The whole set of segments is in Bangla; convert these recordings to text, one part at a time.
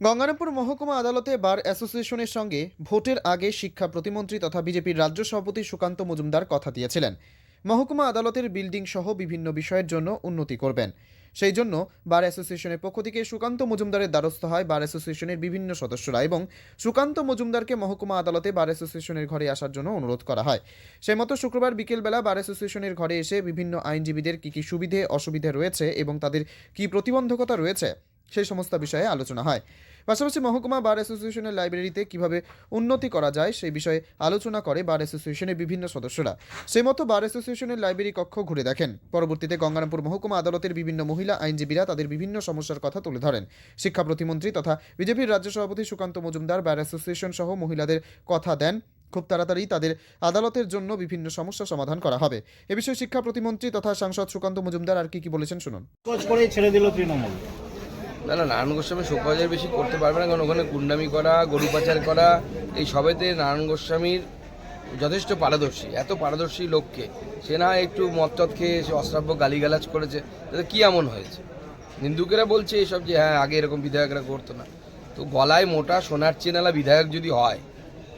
গঙ্গারামপুর মহকুমা আদালতে বার অ্যাসোসিয়েশনের সঙ্গে ভোটের আগে শিক্ষা প্রতিমন্ত্রী তথা বিজেপির রাজ্য সভাপতি সুকান্ত মজুমদার কথা দিয়েছিলেন। মহকুমা আদালতের বিল্ডিং সহ বিভিন্ন বিষয়ের জন্য উন্নতি করবেন। সেই জন্য বার অ্যাসোসিয়েশনের পক্ষ থেকে সুকান্ত মজুমদারের দ্বারস্থ হয় বার অ্যাসোসিয়েশনের বিভিন্ন সদস্যরা এবং সুকান্ত মজুমদারকে মহকুমা আদালতে বার অ্যাসোসিয়েশনের ঘরে আসার জন্য অনুরোধ করা হয়। সেই মতো শুক্রবার বিকেলবেলা বার অ্যাসোসিয়েশনের ঘরে এসে বিভিন্ন আইনজীবীদের কী কী সুবিধে, অসুবিধে রয়েছে এবং তাদের কী প্রতিবন্ধকতা রয়েছে সেই সমস্ত বিষয়ে আলোচনা হয়। পাশাপাশি মহকুমা বার অ্যাসোসিয়েশনের লাইব্রেরিতে কীভাবে উন্নতি করা যায় সেই বিষয়ে আলোচনা করে বার অ্যাসোসিয়েশনের বিভিন্ন সদস্যরা। সেই মতো বার অ্যাসোসিয়েশনের লাইব্রেরি কক্ষ ঘুরে দেখেন। পরবর্তীতে গঙ্গারামপুর মহকুমা আদালতের বিভিন্ন মহিলা আইনজীবীরা তাদের বিভিন্ন সমস্যার কথা তুলে ধরেন। শিক্ষা প্রতিমন্ত্রী তথা বিজেপির রাজ্য সভাপতি সুকান্ত মজুমদার বার অ্যাসোসিয়েশন সহ মহিলাদের কথা দেন। খুব তাড়াতাড়ি তাদের আদালতের জন্য বিভিন্ন সমস্যা সমাধান করা হবে। এ বিষয়ে শিক্ষা প্রতিমন্ত্রী তথা সাংসদ সুকান্ত মজুমদার আর কি কি বলেছেন শুনুন। ছেড়ে দিল তৃণমূল। না না, নারায়ণ গোস্বামী শোকবাজার বেশি করতে পারবে না, কারণ ওখানে গুন্ডামি করা, গরু পাচার করা, এই সবেতে নারায়ণ গোস্বামীর যথেষ্ট পারদর্শী, এত পারদর্শী লোককে। সে না একটু মদ খেয়ে সে অশ্রাব্য গালিগালাজ করেছে, তাতে কী এমন হয়েছে? নিন্দুকেরা বলছে এসব যে হ্যাঁ আগে এরকম বিধায়করা করতো না। তো গলায় মোটা সোনার চেনালা বিধায়ক যদি হয়,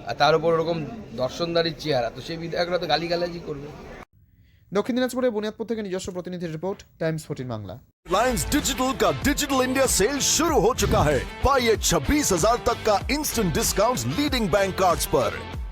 আর তার উপর ওরকম দর্শনদারির চেহারা, তো সেই বিধায়করা তো গালিগালাজই করবে। দক্ষিণ দিনাজপুরের বুনিয়াদপুর থেকে নিজস্ব প্রতিনিধির report Times fourteen Bangla Reliance Digital का डिजिटल इंडिया सेल शुरू हो चुका है पाइए छब्बीस हजार तक का instant discount leading bank cards पर